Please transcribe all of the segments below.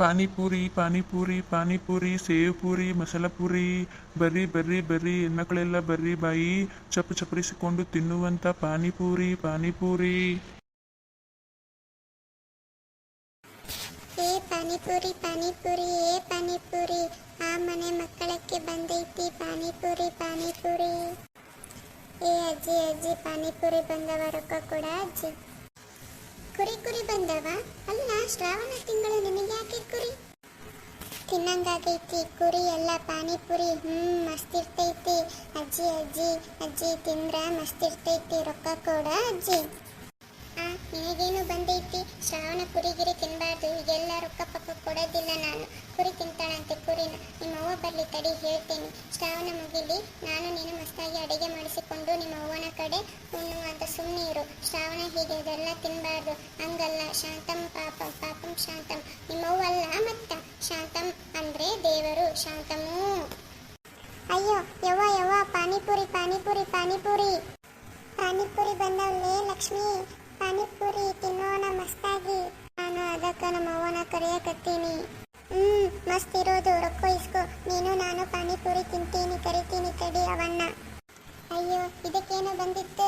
ಪಾನಿಪುರಿ ಪಾನಿಪುರಿ ಪಾನಿಪುರಿ ಸೇವ್ ಪುರಿ ಮಸಾಲ ಪೂರಿ ಬರ್ರಿ ಬರ್ರಿ ಬರ್ರಿ, ಹೆಣ್ಮಕ್ಳೆಲ್ಲ ಬರ್ರಿ ಬಾಯಿ, ಚಪ್ಪ ಚಪ್ಪರಿಸಿಕೊಂಡು ತಿನ್ನುವಂತ ಪಾನಿಪುರಿ ಪಾನಿಪುರಿ. ಏ ಪಾನಿಪುರಿ ಪಾನಿಪುರಿ, ಏ ಪಾನಿಪುರಿ, ಆ ಮನೆ ಮಕ್ಕಳಕ್ಕೆ ಬಂದೈತಿ ಪಾನಿಪುರಿ ಪಾನಿಪುರಿ. ಏ ಅಜ್ಜಿ ಅಜ್ಜಿ, ಪಾನಿಪುರಿ ಬಂದವ ರೊಕ್ಕ ಕೊಡ ಅಜ್ಜಿ. ಬಂದವ? ಅಲ್ಲ, ಶ್ರಾವಣ ತಿಂಗಳು ನಿನಗೆ ಯಾಕೆ ಕುರಿ? ತಿನ್ನಂಗಾಗೈತಿ ಕುರಿ, ಎಲ್ಲ ಪಾನಿಪುರಿ, ಹ್ಮ್ ಮಸ್ತ್ ಇರ್ತೈತಿ ಅಜ್ಜಿ ಅಜ್ಜಿ ಅಜ್ಜಿ, ತಿಂದ್ರ ಮಸ್ತ್ ಇರ್ತೈತಿ ರೊಕ್ಕ ಕೊಡ ಅಜ್ಜಿ. ಆ, ನಿನಗೇನು ಶ್ರಾವಣ ಕುರಿಗಿರಿ ತಿನ್ಬಾರ್ದು ಎಲ್ಲ ರೊಕ್ಕ ಪಕ್ಕ ಕೊಡೋದಿಲ್ಲ ನಾನು. ಕುರಿ ತಿಂತಾಳಂತೆ ಕುರಿನ. ನಿಮ್ಮ ಅವ್ವ ಬರ್ಲಿ ತಡಿ, ಹೇಳ್ತೀನಿ. ಶ್ರಾವಣ ಮುಗಿಲಿ, ನಾನು ನೀನು ಮಸ್ತಾಗಿ ಅಡಿಗೆ ಮಾಡಿಸಿಕೊಂಡು ನಿಮ್ಮ ಅವ್ವನ ಕಡೆ ಉಣ್ಣುವಂತ ಸುಮ್ಮನೆ ಇರು. ಶ್ರಾವಣ ಹೀಗೆ ಇದೆಲ್ಲ ತಿನ್ನಬಾರ್ದು ಹಂಗಲ್ಲ, ಶಾಂತಂ ಪಾಪಂ ಪಾಪಂ ಶಾಂತಂ. ನಿಮ್ಮವ್ವಲ್ಲ ಮತ್ತ? ಶಾಂತಂ ಅಂದ್ರೆ ದೇವರು, ಶಾಂತಮೂ. ಅಯ್ಯೋ, ಯವ್ವ ಯವ್ವ, ಪಾನಿಪುರಿ ಪಾನಿಪುರಿ ಪಾನಿಪುರಿ. ಪಾನಿಪುರಿ ಬಂದವಲ್ಲೇ ಲಕ್ಷ್ಮಿ. ಪಾನಿಪುರಿ ತಿನ್ನೋಣ ಮಸ್ತಾಗಿ. ನಾನು ಅದಕ್ಕ ನಮ್ಮ ಅವ್ವನ ಕರೆಯಕತ್ತೀನಿ. ಹ್ಮ್, ಮಸ್ತ್ ಇರೋದು. ರೊಕ್ಕ ಇಸ್ಕೋ. ನೀನು, ನಾನು ಪಾನಿಪುರಿ ತಿಂತೀನಿ, ಕರಿತೀನಿ ತಡಿ ಅವಣ್ಣ ಅಯ್ಯೋ, ಇದಕ್ಕೇನೋ ಬಂದಿತ್ತು.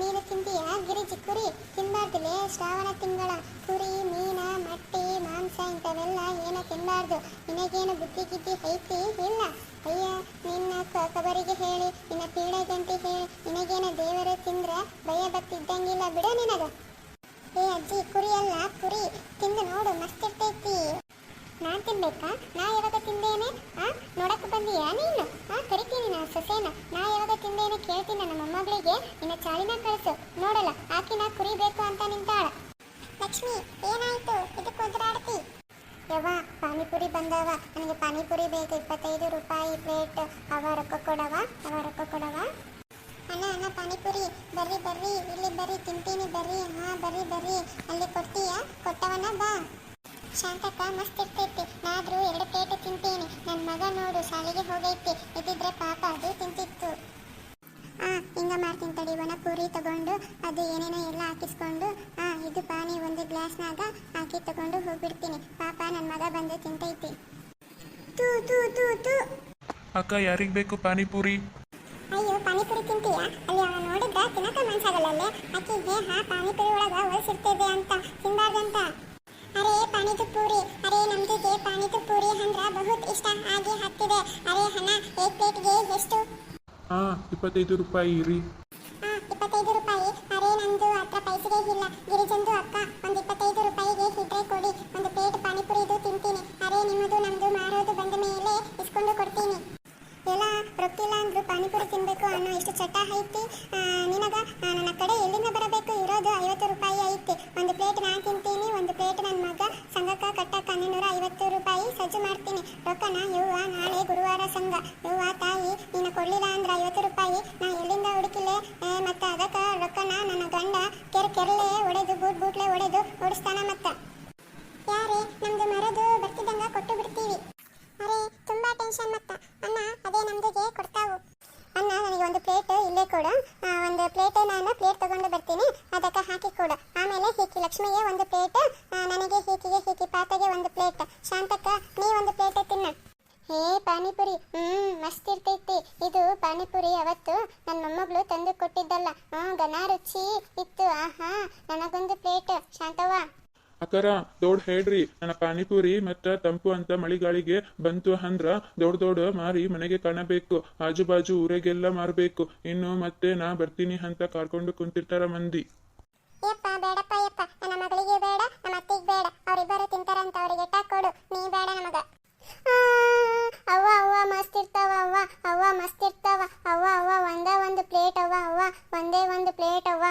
ನೀನು ತಿಂದೀಯ ಗಿರಿಜಿ ಕುರಿ ತಿನ್ಬಾರ್ದುಲೇ ಶ್ರಾವಣ ತಿಂಗಳ, ಕುರಿ, ಮೀನ, ಮಟ್ಟಿ, ಮಾಂಸ ಇಂಥವೆಲ್ಲ ಏನೋ ತಿನ್ನಬಾರ್ದು ನಿನಗೇನು ಬುದ್ಧಿ ಗಿದ್ದಿ ಐತಿ? ಇಲ್ಲ. ಅಯ್ಯ, ನಿನ್ನ ಕಬರಿಗೆ ಹೇಳಿ, ನಿನ್ನ ಪೀಡೆ ಗಂಟೆ ಹೇಳಿ, ನಿನಗೇನು ದೇವರು ತಿಂದ್ರೆ ಭಯ ಬತ್ತಿದ್ದಂಗಿಲ್ಲ ಬಿಡು ನಿನಗ. ಏ ಅಜ್ಜಿ, ಕುರಿ ಅಲ್ಲ, ಕುರಿ. ತಿಂದು ನೋಡು, ಮಸ್ತ್ ಇರ್ತೈತಿ. ನಾನು ತಿನ್ಬೇಕಾ ನಾ ಯಾವಾಗ ತಿಂದೇನೆ ಆ ನೋಡಕ್ ಬಂದೀಯಾ ನೀನು ಆ ಕರಿತೀನಿ ನಾ ಸೊಸೇನ ನಾ ಯಾವಾಗ ತಿಂದೇನೆ ಕೇಳ್ತೀನಿ ಮೊಮ್ಮಗಳಿಗೆ ನಿನ್ನ ಚಾಳಿನ ಕಳಿಸು ನೋಡಲ್ಲ, ಆಕಿನ ಕುರಿ ಬೇಕು ಅಂತ ನಿಂತಾಳ. ಲಕ್ಷ್ಮಿ, ಏನಾಯ್ತು? ಇದಕ್ಕೆ ಒದರಾಡ್ತಿ ಯವ್ವ, ಪಾನಿಪುರಿ ಬಂದವ. ನನಗೆ ಪಾನಿಪುರಿ ಬೇಕು, ಇಪ್ಪತ್ತೈದು ರೂಪಾಯಿ ಪ್ಲೇಟ್. ಅವ ರೊಕ್ಕ ಕೊಡವ? ಅವ ರೊಕ್ಕ ಕೊಡವ? ಅಣ್ಣ ಅಣ್ಣ, ಪಾನಿಪುರಿ. ಬರ್ರಿ ಬರ್ರಿ. ಇಲ್ಲಿ ಬರ್ರಿ, ತಿಂತೀನಿ, ಬರ್ರಿ. ಹಾ, ಬರ್ರಿ ಬರ್ರಿ. ಅಲ್ಲಿ ಕೊಡ್ತೀಯ? ಕೊಟ್ಟವನ ಬಾ. ಶಾಂತಕ್ಕ, ಮಸ್ತ್ ಇರ್ತೈತಿ ನಾದ್ರೂ ಎರಡು ಪ್ಲೇಟ್ ತಿಂತೀನಿ ನನ್ನ ಮಗ ನೋಡು ಶಾಲೆಗೆ ಹೋಗೈತಿ ಇದ್ದಿದ್ರೆ ಪಾಪ ಅದು ತಿಂತಿತ್ತು ಆ ಹಿಂಗ ಮಾಡ್ತೀನಿ ತಡಿ ಒಣ ಪೂರಿ ತಗೊಂಡು ಅದು ಏನೇನೋ ಎಲ್ಲ ಹಾಕಿಸ್ಕೊಂಡು ಆ ಇದು ಪಾನಿ ಒಂದು ಗ್ಲಾಸ್ನಾಗ ಹಾಕಿ ತಗೊಂಡು ಹೋಗ್ಬಿಡ್ತೀನಿ. ಪಾಪ ನನ್ನ ಮಗ ಬಂದು ತಿಂತೈತಿ. ತೂ ತೂ ತೂ ತೂ. ಅಕ್ಕ ಯಾರಿಗ ಬೇಕು ಪಾನಿಪುರಿ? ಅಯ್ಯೋ ಪಾನಿಪುರಿ ತಿಂತೀಯಾ? ಅಲ್ಲಿ ಅವನು ನೋಡಿದ್ರ ತಿನ್ನಕ ಮನ್ಸಾಗಲ್ಲಲ್ಲೇ ಅಕ್ಕಿಗೆ ಹಾ ಪಾನಿಪುರಿ ಒಳಗ ಹೊಲಸಿರ್ತದೆ ಅಂತ ತಿನ್ಬಾರ್ದಂತ ಅರೆ ಪಾನಿದು ಪೂರಿ ಅರೆ ನಮ್ದಿಗೆ ಪಾನಿದು ಪೂರಿ ಅಂದ್ರ ಬಹುತ್ ಇಷ್ಟ ಆಗಿ ಹತ್ತಿದೆ. ಅರೆ ಹಣ ಏಕ್ ಪ್ಲೇಟ್ಗೆ ಎಷ್ಟು? ಹಾ ಇಪ್ಪತ್ತೈದು ರೂಪಾಯಿ ರೀ ಆ ಇಪ್ಪತ್ತೈದು ರೂಪಾಯಿ ಅರೆ ನಂದು ಹತ್ರ ಪೈಸೆಗೆ ಇಲ್ಲ ಗಿರಿಜಂದು ಅಕ್ಕ ಒಂದು ಇಪ್ಪತ್ತೈದು ರೂಪಾಯಿಗೆ ಇದ್ರೆ ಕೊಡಿ ಒಂದು ಪ್ಲೇಟ್ ಪಾನಿಪುರಿದು ತಿಂತೀನಿ ಅರೆ ನಿಮ್ಮದು ನಮ್ದು ಮಾರೋದು ಬಂದ ಮೇಲೆ ಇಸ್ಕೊಂಡು ಕೊಡ್ತೀನಿ ಎಲ್ಲ ರೊಕ್ಕಿಲ್ಲ ಅಂದ್ರು ಪಾನಿಪುರಿ ತಿನ್ಬೇಕು ಅನ್ನೋ ಇಷ್ಟು ಚಟ ಐತಿ. ನಿನಗ ನನ್ನ ಕಡೆ ಎಲ್ಲಿಂದ ಬರಬೇಕು? ಇರೋದು ಐವತ್ತು ರೂಪಾಯಿ ಐತಿ. ಒಂದು ಪ್ಲೇಟ್ ನಾನು ತಿಂತೀನಿ, ಒಂದು ಪ್ಲೇಟ್ ನನ್ನ ಮಗ. ಸಂಘಕ್ಕ ಕಟ್ಟಕ್ಕ ಹನ್ನೊಂದೂರ ಐವತ್ತು ರೂಪಾಯಿ ಸಜ್ಜು ಮಾಡ್ತೀನಿ. ರೊಕ್ಕನ ಯವ್ವ, ನಾಳೆ ಗುರುವಾರ ಸಂಘ. ಯವ್ವ, ತಾಯಿ ನಿನ್ನ ಕೊಡ್ಲಿಲ್ಲ ಅಂದ್ರೆ ಐವತ್ತು ರೂಪಾಯಿ. ನಾ ಎಲ್ಲಿಂದ ಹುಡುಕಿಲೆ? ಮತ್ತ ಅದಕ್ಕ ರೊಕ್ಕನ ನನ್ನ ಗಂಡ ಕೆರೆ, ಕೆರಳೆ ಒಡೆದು, ಬೂಟ್ ಬೂಟ್ಲೆ ಒಡೆದು ಓಡಿಸ್ತಾನ ಮತ್ತ. ಯಾರೇ, ನಮ್ದು ಮರದು ಬರ್ತಿದ್ದಂಗ ಕೊಟ್ಟು ಬಿಡ್ತೀವಿ. ಅರೆ, ತುಂಬಾ ಟೆನ್ಷನ್ ಮತ್ತ ಅಣ್ಣ ಅದೇ ನಮ್ದುಗೆ ಕೊಡ್ತಾವು ಅಣ್ಣ ನನಗೆ ಒಂದು ಪ್ಲೇಟ್ ಇಲ್ಲೇ ಕೊಡು ಆ, ಒಂದು ಪ್ಲೇಟ್ ನಾನು ಪ್ಲೇಟ್ ತಗೊಂಡು ಬರ್ತೀನಿ ಅದಕ್ಕೆ ಹಾಕಿ ಕೊಡು ಆಮೇಲೆ ಹೀಕಿ ಲಕ್ಷ್ಮಿಗೆ ಒಂದು ಪ್ಲೇಟ್ ನನಗೆ ಹೀಕಿಗೆ ಹೀಕಿ ಪಾತಗೆ ಒಂದು ಪ್ಲೇಟ್ ಶಾಂತಕ್ಕ ನೀ ಒಂದು ಪ್ಲೇಟ್ ತಿನ್ನ ಹೇ ಪಾನಿಪುರಿ ಹ್ಮ್ ಮಸ್ತ್ ಇರ್ತೈತಿ. ಇದು ಪಾನಿಪುರಿ ಅವತ್ತು ನನ್ನ ಮೊಮ್ಮಗಳು ತಂದು ಕೊಟ್ಟಿದ್ದಲ್ಲ. ಹ್ಮ್ ಗನ ರುಚಿ ಇತ್ತು. ಆಹಾ ನನಗೊಂದು ಪ್ಲೇಟ್. ಶಾಂತವ ಅಕ್ಕರ ದೊಡ್ ಹೇಳ್ರಿ. ನನ್ನ ಪಾನಿಪುರಿ ಮತ್ತ ತಂಪು ಅಂತ ಮಳಿಗಾಳಿಗೆ ಬಂತು ಅಂದ್ರ ದೊಡ್ ದೊಡ್ ಮಾರಿ ಮನೆಗೆ ಕಾಣಬೇಕು. ಆಜು ಬಾಜು ಊರಿಗೆಲ್ಲ ಮಾರ್ಬೇಕು. ಇನ್ನು ಮತ್ತೆ ನಾ ಬರ್ತೀನಿ ಅಂತ ಕಾರ್ಕೊಂಡು ಕುಂತಿರ್ತಾರ ಮಂದಿ. ಯಪ್ಪ ಬೇಡಪ್ಪ ಯಪ್ಪ ನನ್ನ ಮಗಳಿಗೆ ಬೇಡ ನಮ್ಮ ಅತ್ತಿಗೆ ಬೇಡ ಅವರಿಬ್ಬರು ತಿಂತಾರಂತ ಅವರಿಗೆ ಕೊಡು ನೀ ಬೇಡ ನಮಗ ಆ, ಅವ್ವ ಅವ್ವ ಮಸ್ತ್ ಇರ್ತಾವ ಅವ್ವ ಅವ್ವ ಮಸ್ತ್ ಇರ್ತಾವ. ಅವ್ವ ಅವ್ವ, ಒಂದೇ ಒಂದು ಪ್ಲೇಟ್ ಅವ್ವ ಅವ್ವ, ಒಂದೇ ಒಂದು ಪ್ಲೇಟ್ ಅವ್ವ.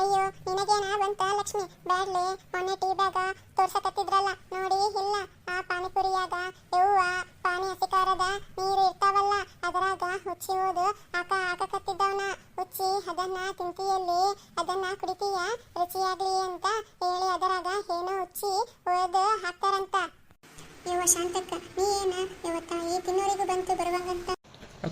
ಅಯ್ಯೋ, ನಿನಗೇನ ಬಂತ ಲಕ್ಷ್ಮಿ? ಬ್ಯಾಡ್ಲೆ ಮೊನ್ನೆ ಟಿವಿದಾಗ ತೋರ್ಸಕತ್ತಿದ್ರಲ್ಲ, ನೋಡಿ ಇಲ್ಲ. ಆ ಪಾನಿಪುರಿಯಾಗ ಯವ್ವ, ಪಾನಿ ಹಸಿಕಾರದ ನೀರು ಇರ್ತಾವಲ್ಲ, ಅದರಾಗ ಹುಚ್ಚಿ ಹೋದು ಆಕ ಹಾಕಕತ್ತಿದ್ದವನ. ಹುಚ್ಚಿ, ಅದನ್ನ ತಿಂತೀಯಲ್ಲಿ, ಅದನ್ನ ಕುಡಿತೀಯ? ರುಚಿಯಾಗ್ಲಿ ಅಂತ ಹೇಳಿ ಅದರಾಗ ಏನೋ ಹುಚ್ಚಿ ಹೋದು ಹಾಕ್ತಾರಂತ. ಯವ್ವ ಶಾಂತಕ್ಕ, ನೀ ಏನ? ಇವತ್ತ ಈ ತಿನ್ನೋರಿಗೂ ಬಂತು ಬರುವಾಗಂತ?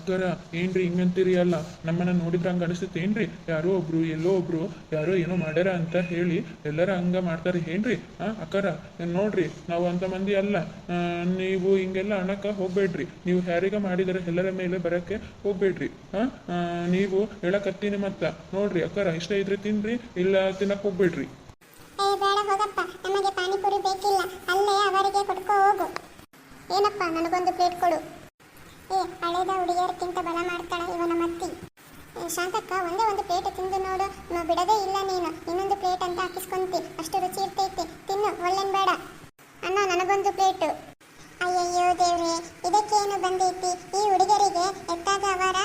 ಅಕ್ಕರ ಏನ್ರಿ, ಹಿಂಗಂತೀರಿ? ಅಲ್ಲ, ನಮ್ಮನ್ನ ನೋಡಿದ್ರ ಹಂಗ ಅನಿಸ್ತೇನ್ರಿ ಯಾರೋ ಒಬ್ರು, ಎಲ್ಲೋ ಒಬ್ರು, ಯಾರೋ ಏನೋ ಮಾಡ್ಯಾರ ಅಂತ ಹೇಳಿ ಎಲ್ಲರ ಹಂಗ ಮಾಡ್ತಾರೆ, ಏನ್ರಿ? ಆ, ಅಕ್ಕರ, ನೋಡ್ರಿ, ನಾವು ಅಂತ ಮಂದಿ ಅಲ್ಲ. ನೀವು ಹಿಂಗೆಲ್ಲ ಅಣಕ ಹೋಗ್ಬೇಡ್ರಿ. ನೀವು ಯಾರಿಗ ಮಾಡಿದರೆ ಎಲ್ಲರ ಮೇಲೆ ಬರಕ್ಕೆ ಹೋಗ್ಬೇಡ್ರಿ. ಹಾ ನೀವು ಹೇಳಕತ್ತೀನಿ ಮತ್ತ. ನೋಡ್ರಿ, ಅಕ್ಕರ, ಇಷ್ಟ ಇದ್ರೆ ತಿನ್ರಿ, ಇಲ್ಲ ತಿನ್ನಕ್ ಹೋಗ್ಬೇಡ್ರಿ. ಏ ಏನಪ್ಪ, ನನಗೊಂದು ಪ್ಲೇಟ್ ಕೊಡು. ಏ, ಹಳೇದ ಹುಡುಗಿಯರ್ಕಿಂತ ಬಲ ಮಾಡ್ತಾಳೆ ಇವನ ಮತ್ತಿ ಶಾಂತಕ್ಕ, ಒಂದೇ ಒಂದು ಪ್ಲೇಟ್ ತಿಂದು ನೋಡು. ಬಿಡದೇ ಇಲ್ಲ ನೀನು. ಇನ್ನೊಂದು ಪ್ಲೇಟ್ ಅಂತ ಹಾಕಿಸ್ಕೊಂತಿ. ಅಷ್ಟು ರುಚಿ ಇರ್ತೈತಿ. ತಿನ್ನು, ಒಳ್ಳೆನ್ ಬೇಡ. ಅಣ್ಣ, ನನಗೊಂದು ಪ್ಲೇಟು. ಅಯ್ಯಯ್ಯೋ ದೇವ್ರೆ, ಇದಕ್ಕೇನು ಬಂದೈತಿ? ಈ ಹುಡುಗರಿಗೆ ಎತ್ತಾಗ ಅವರ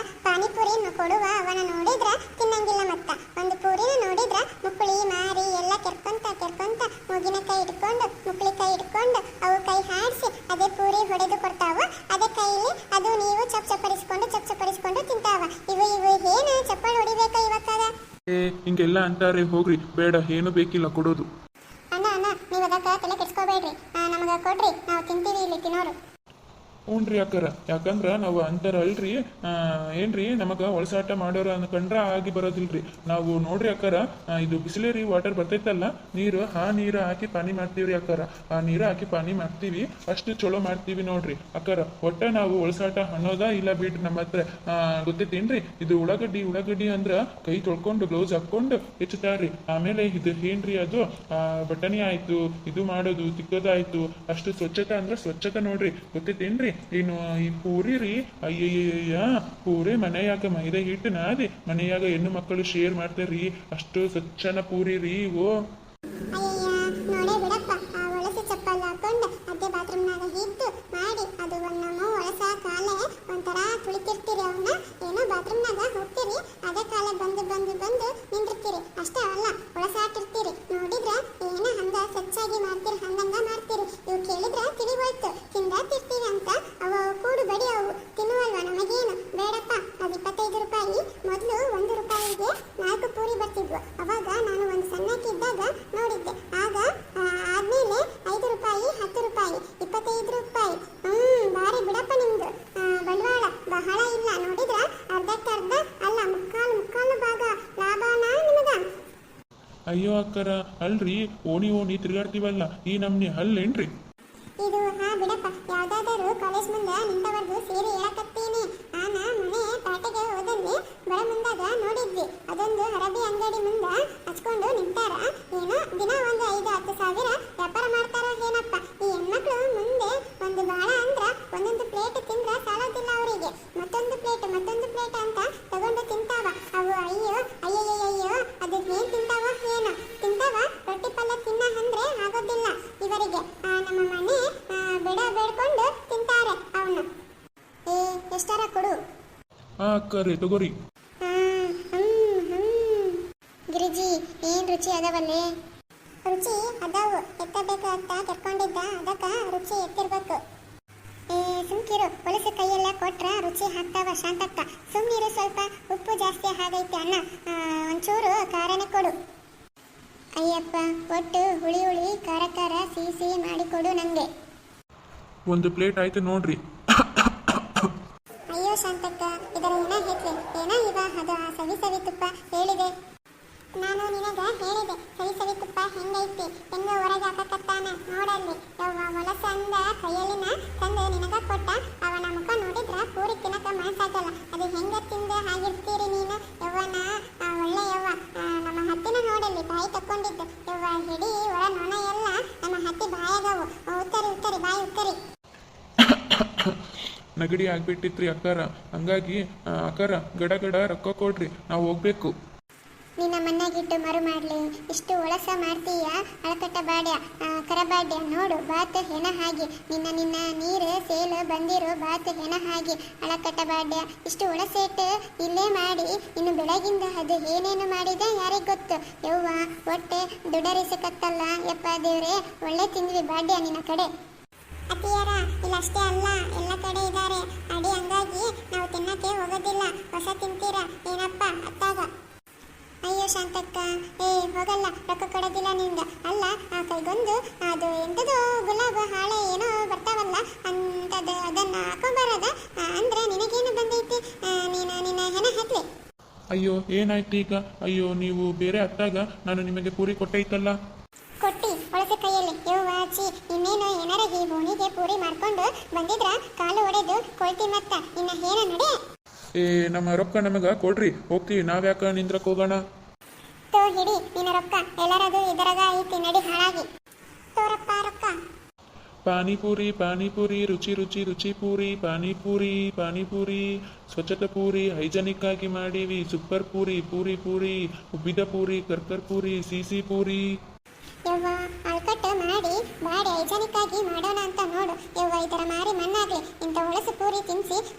ಹಿಂಗೆಲ್ಲ ಅಂತಾರೆ, ಹೋಗ್ರಿ, ಬೇಡ, ಏನು ಬೇಕಿಲ್ಲ, ಕೊಡೋದು. ಅಣ್ಣ ಅಣ್ಣ, ನೀವು ಅದಕ್ಕೆ ತಲೆ ಕೆಡಿಸ್ಕೋಬೇಡ್ರಿ. ನಮಗೆ ಕೊಡ್ರಿ, ನಾವು ತಿಂತೀವಿ ಇಲ್ಲಿ ತಿನ್ನೋರು. ಹ್ಞೂನ್ರಿ ಅಕ್ಕರ ಯಾಕಂದ್ರ ನಾವು ಅಂತಾರ ಅಲ್ರಿ ಏನ್ರಿ ನಮಗ ಒಳಸಾಟ ಮಾಡೋರು ಅನ್ಕಂಡ್ರ ಆಗಿ ಬರೋದಿಲ್ರಿ. ನಾವು ನೋಡ್ರಿ ಅಕ್ಕರ ಇದು ಬಿಸಿಲೇರಿ ವಾಟರ್ ಬರ್ತೈತಲ್ಲ ನೀರು ಆ ನೀರು ಹಾಕಿ ಪಾನಿ ಮಾಡ್ತೀವ್ರಿ ಅಕ್ಕರ ಆ ನೀರು ಹಾಕಿ ಪಾನಿ ಮಾಡ್ತೀವಿ ಅಷ್ಟು ಚಲೋ ಮಾಡ್ತೀವಿ ನೋಡ್ರಿ. ಅಕ್ಕರ ಒಟ್ಟ ನಾವು ಒಳಸಾಟ ಅನ್ನೋದ ಇಲ್ಲ ಬಿಡ್ರಿ ನಮ್ಮ ಹತ್ರ? ಗೊತ್ತೈತೇನ್ರಿ? ಇದು ಉಳ್ಳಾಗಡ್ಡಿ ಉಳ್ಳಾಗಡ್ಡಿ ಅಂದ್ರ ಕೈ ತೊಳ್ಕೊಂಡು ಗ್ಲೌಸ್ ಹಾಕೊಂಡು ಹೆಚ್ಚುತ್ತಾರ್ರಿ. ಆಮೇಲೆ ಇದು ಏನ್ರಿ ಅದು? ಆ, ಬಟಣಿ ಆಯ್ತು ಇದು ಮಾಡೋದು ತಿಕ್ಕೋದಾಯ್ತು ಅಷ್ಟು ಸ್ವಚ್ಛತೆ ಅಂದ್ರ ಸ್ವಚ್ಛತೆ ನೋಡ್ರಿ. ಗೊತ್ತೈತೇನ್ರಿ? ಇನ್ನು ಈ ಪೂರಿ ರೀ ಅಯ್ಯಯ್ಯ ಪೂರಿ ಮನೆಯಾಗ ಮೈದಾ ಹಿಟ್ಟು ನಾದಿ, ಮನೆಯಾಗ ಹೆಣ್ಣು ಮಕ್ಕಳು ಶೇರ್ ಮಾಡ್ತಾರ್ರಿ ಅಷ್ಟು ಸ್ವಚ್ಛನ ಪೂರಿ ರೀ ಇವು ಅಯ್ಯಯ್ಯ ನೋಡೇ ಬಿಡಪ್ಪ ಆ ಒಳಸಿ ಚಪ್ಪಲ್ ಹಾಕೊಂಡು ಅದೇ ಬಾತ್ರೂಮ್ನಾಗ ಹಿಟ್ಟು ಮಾಡಿ ಅದು ಒಂದು ನಮ್ಮ ಒಳಸ ಕಾಲೆ ಒಂಥರ ತುಳಿತಿರ್ತೀರಿ ಅವನ್ನ ಏನೋ ಬಾತ್ರೂಮ್ನಾಗ ಹೋಗ್ತೀರಿ ಅದೇ ಕಾಲ ಬಂದು ಬಂದು ಬಂದು ನಿಂದಿರ್ತೀರಿ ಅಷ್ಟೇ ಅಲ್ಲ ಒಳಸಾಟಿರ್ತೀರಿ ನೋಡಿದ್ರ ಏನ ಹಂಗ ಸ್ವಚ್ಛಾಗಿ ಮಾಡ್ತೀರಿ ಹಂಗಂಗ ಮಾಡ್ತೀರಿ ಇವು ಕೇಳಿದ್ರ ತಿಳಿ ಹೋಯ್ತು ತಿಂದಾತಿರ್ತೀವಿ ಅಂತ ಅವು ಅವು ಕೂಡು ಬಡಿ ಅವು ತಿನ್ನುವಲ್ವ ನಮಗೇನು ಬೇಡಪ್ಪ ಅದು ಇಪ್ಪತ್ತೈದು ರೂಪಾಯಿ ಮೊದಲು ಒಂದು ರೂಪಾಯಿಗೆ ನಾಲ್ಕು ಪೂರಿ ಬರ್ತಿದ್ವು ಅವಾಗ ನಾನು ಒಂದು ಸಣ್ಣಕ್ಕಿದ್ದಾಗ ನೋಡಿದ್ದೆ ಆಗ ಆ, ಆದ್ಮೇಲೆ ಐದು ರೂಪಾಯಿ ಹತ್ತು ರೂಪಾಯಿ ಇಪ್ಪತ್ತೈದು ರೂಪಾಯಿ ಹ್ಮ್ ಭಾರಿ ಬಿಡಪ್ಪ ನಿಮ್ದು ಆ, ಬಂಡವಾಳ ಬಹಳ ಇಲ್ಲ ನೋಡಿದ್ರ ಅರ್ಧಕ್ಕರ್ಧ ಅಲ್ಲ ಮುಕ್ಕಾಲು ಮುಕ್ಕಾಲು ಭಾಗ ಲಾಭನಾ ನಿಮಗ ಅಯ್ಯೋ ಅಕ್ಕರ ಅಲ್ರಿ? ಓಣಿ ಓಣಿ, ತಿರ್ಗಾಡ್ತೀವಲ್ಲ, ಈ ನಮ್ನಿ ಹಲ್ಲೇನ್ರಿ? ಇದು ಹಾ ಬಿಡಪ್ಪ, ಯಾವ್ದಾದರೂ ಕಾಲೇಜ್ ಮುಂದೆ ನಿಂತವರ್ದು ಸೇರಿ ಹೇಳಕತ್ತೀನಿ ಆನ ಮನೆ ಪಾಟೆಗೆ ಹೋದಲ್ಲಿ ಬರ ಮುಂದಾಗ ನೋಡಿದ್ವಿ. ಅದೊಂದು ಹರಬಿ ಅಂಗಡಿ ಮುಂದೆ ಹಚ್ಕೊಂಡು ನಿಂತಾರ. ಏನೋ ದಿನ ಒಂದು ಐದು, ಹತ್ತು ಸಾವಿರ ವ್ಯಾಪಾರ ಮಾಡ್ತಾರ. ಅಕ್ಕರಿ ತಗೋರಿ. ಹ್ಮ್, ಹ್ಮ್, ಹ್ಮ್. ಗಿರಿಜಿ ಏನ್ ರುಚಿ ಅದಾವಲ್ಲೇ? ರುಚಿ ಅದಾವು ಎತ್ತಬೇಕು ಅಂತ ಕರ್ಕೊಂಡಿದ್ದ ಅದಕ್ಕ ರುಚಿ ಎತ್ತಿರ್ಬೇಕು. ಏ ಸುಮ್ಕಿರು ಹೊಲಸು ಕೈಯೆಲ್ಲ ಕೊಟ್ರ ರುಚಿ ಹಾಕ್ತಾವ ಶಾಂತಕ್ಕ. ಸುಮ್ನಿರು ಸ್ವಲ್ಪ ಉಪ್ಪು ಜಾಸ್ತಿ ಆಗೈತೆ ಅಣ್ಣ. ಆ, ಒಂಚೂರು ಖಾರನೇ ಕೊಡು. ಅಯ್ಯಪ್ಪ ಒಟ್ಟು ಹುಳಿ ಹುಳಿ ಖಾರ ಖಾರ ಸಿಹಿ ಸಿಹಿ ಮಾಡಿಕೊಡು ನಂಗೆ. ಒಂದು ಪ್ಲೇಟ್ ಆಯ್ತು ನೋಡ್ರಿ. ಸವಿ ಸರಿ ತುಪ್ಪ ಹೇಳಿದೆ. ನಾನು ನಿನಗ ಹೇಳಿದೆ ಸರಿ ಸರಿ ತುಪ್ಪ ಹೆಂಗೈತಿ ಹೆಂಗ ಹೊರಗೆ ಹಾಕಕತ್ತಾನ ನೋಡಲ್ಲಿ, ಯವ್ವ ಹೊಲಸ ಅಂದ ಕೈಯಲ್ಲಿನ ತಂದು ನಿನಗ ಕೊಟ್ಟ. ಅವನ ಮುಖ ನೋಡಿದ್ರ ಪೂರಿ ತಿನ್ನಕ ಮನಸ್ಸಾಗಲ್ಲ. ಅದು ಹೆಂಗ ತಿಂದ ಹಾಗಿರ್ತೀರಿ ನೀನು? ಯವ್ವನ ಒಳ್ಳೆ ಯವ್ವ. ನಮ್ಮ ಹತ್ತಿನ ನೋಡಲ್ಲಿ ಬಾಯಿ ತಕ್ಕೊಂಡಿದ್ದು. ಯವ್ವ, ಹಿಡಿ, ಒಳ ನೊಣ ಎಲ್ಲ ನಮ್ಮ ಹತ್ತಿ ಬಾಯಾಗವು. ಉತ್ತರಿ ಉತ್ತರಿ, ಬಾಯಿ ಉತ್ತರಿ. ನಗಡಿ ಆಗ್ಬಿಟ್ಟಿತ್ರಿ ಅಕ್ಕಾರ. ಹಂಗಾಗಿ ಅಕ್ಕಾರ, ಗಡ ಗಡ ರೊಕ್ಕ ಕೊಡ್ರಿ, ನಾವು ಹೋಗ್ಬೇಕು. ನಿನ್ನ ಮನ್ನಾಗಿಟ್ಟು ಮರು ಮಾಡ್ಲಿ. ಇಷ್ಟು ಒಳಸ ಮಾಡ್ತೀಯ? ಅಳಕಟ್ಟ ಬಾಡ್ಯ ಕರಬಾಡ್ಯ. ನೋಡು, ಬಾತ್ ಹೆಣ ಹಾಗೆ. ನಿನ್ನ ನಿನ್ನ ನೀರು ಸೇಲು ಬಂದಿರೋ ಬಾತ್ ಹೆಣ ಹಾಗೆ. ಅಳಕಟ್ಟ ಬಾಡ್ಯ, ಇಷ್ಟು ಒಳಸೇಟು ಇಲ್ಲೇ ಮಾಡಿ. ಇನ್ನು ಬೆಳಗಿಂದ ಅದು ಏನೇನು ಮಾಡಿದ ಯಾರಿಗ್ ಗೊತ್ತು? ಯವ್ವ, ಹೊಟ್ಟೆ ದುಡರಿಸಕತ್ತಲ್ಲ. ಯಪ್ಪ ದೇವ್ರೆ, ಒಳ್ಳೆ ತಿಂದ್ವಿ ಬಾಡ್ಯ ನಿನ್ನ ಕಡೆ. ಅತಿಯರ ಇಲ್ಲಷ್ಟೇ ಅಲ್ಲ, ಎಲ್ಲ ಕಡೆ ಇದ್ದಾರೆ. ಅಡಿ, ಹಂಗಾಗಿ ನಾವು ತಿನ್ನಕ್ಕೆ ಹೋಗೋದಿಲ್ಲ. ಹೊಸ ತಿಂತೀರ? ಏನಪ್ಪ, ಅತ್ತಾಗ. ಅಯ್ಯೋ ಶಾಂತಕ್ಕ, ಏ, ಹೋಗಲ್ಲ. ರೊಕ್ಕ ಕೊಡೋದಿಲ್ಲ ನಿಂದ. ಅಲ್ಲ, ಆ ಕೈಗೊಂದು, ಅದು ಎಂಥದ್ದು ಗುಲಾಬ ಹಾಳೆ ಏನೋ ಬರ್ತಾವಲ್ಲ ಅಂಥದ್ದು ಅದನ್ನ ಹಾಕೊಂಬರದ? ಅಂದ್ರೆ ನಿನಗೇನು ಬಂದೈತಿ? ಅಯ್ಯೋ, ಏನಾಯ್ತು ಈಗ? ಅಯ್ಯೋ, ನೀವು ಬೇರೆ ಅತ್ತಾಗ, ನಾನು ನಿಮಗೆ ಪೂರಿ ಕೊಟ್ಟೈತಲ್ಲ. ಕೊಟ್ಟಿ ಅಜ್ಜಿ ಇನ್ನೇನು ಏನಾರ ಈ ಹೋಣಿಗೆ ಪೂರಿ ಮಾಡ್ಕೊಂಡು ಬಂದಿದ್ರ ಕಾಲು ಒಡೆದು ಕೊಳ್ತಿ ಮತ್ತ ಇನ್ನ ಏನ ನಡೆ? ಏ ನಮ್ಮ ರೊಕ್ಕ ನಮಗ ಕೊಡ್ರಿ ಹೋಗ್ತೀವಿ ನಾವ್ಯಾಕ ನಿಂದ್ರಕ್ ಹೋಗೋಣ? ತೋ ಹಿಡಿ ನಿನ್ನ ರೊಕ್ಕ ಎಲ್ಲರದು ಇದರಾಗ ಐತಿ ನಡಿ ಹಾಳಾಗಿ. ತೋರಪ್ಪ ರೊಕ್ಕ. ಪಾನಿಪುರಿ ಪಾನಿಪುರಿ ರುಚಿ ರುಚಿ ರುಚಿ ಪೂರಿ ಪಾನಿಪುರಿ ಪಾನಿಪುರಿ ಸ್ವಚ್ಛತೆ ಪೂರಿ ಹೈಜನಿಕ್ ಆಗಿ ಮಾಡೀವಿ ಸೂಪರ್ ಪೂರಿ ಪೂರಿ ಪೂರಿ ಉಬ್ಬಿದ ಪೂರಿ ಕರ್ಕರ್ ಪೂರಿ ಸಿಸಿ ಪೂರಿ.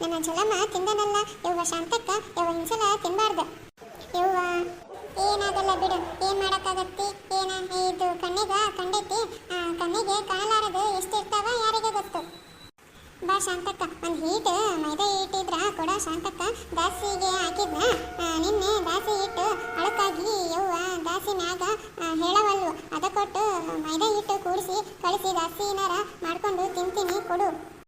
ನನ್ನ ಜಲಮ ತಿಂದನಲ್ಲ. ಯವ್ವ ಶಾಂತಕ್ಕ, ಯವ್ವ ಹಿಂಸಲ ತಿನ್ಬಾರ್ದು. ಯವ್ವ, ಏನಾಗಲ್ಲ ಬಿಡು. ಏನ್ ಮಾಡಕ್ಕಾಗತ್ತಿ? ಏನ? ಇದು ಕಣ್ಣಿಗ ಕಂಡೈತಿ. ಕಣ್ಣಿಗೆ ಕಾಲಾರದು ಎಷ್ಟಿರ್ತಾವ ಯಾರಿಗೆ ಗೊತ್ತು? ಬಾ ಶಾಂತಕ್ಕ, ಒಂದು ಹೀಟ್ ಮೈದಾ ಇದ್ರ ಕೊಡ ಶಾಂತಕ್ಕ. ದಾಸಿಗೆ ಹಾಕಿದ್ನ. ನಿನ್ನೆ ದಾಸಿ ಹಿಟ್ಟು ಅಳಕಾಗಿ ಯವ್ವ ದಾಸಿನಾಗ ಹೇಳವಲ್ವು ಅದ ಕೊಟ್ಟು ಮೈದಾ ಹಿಟ್ಟು ಕೂಡಿಸಿ, ಕಳಿಸಿ ದಾಸಿನಾರ ಮಾಡ್ಕೊಂಡು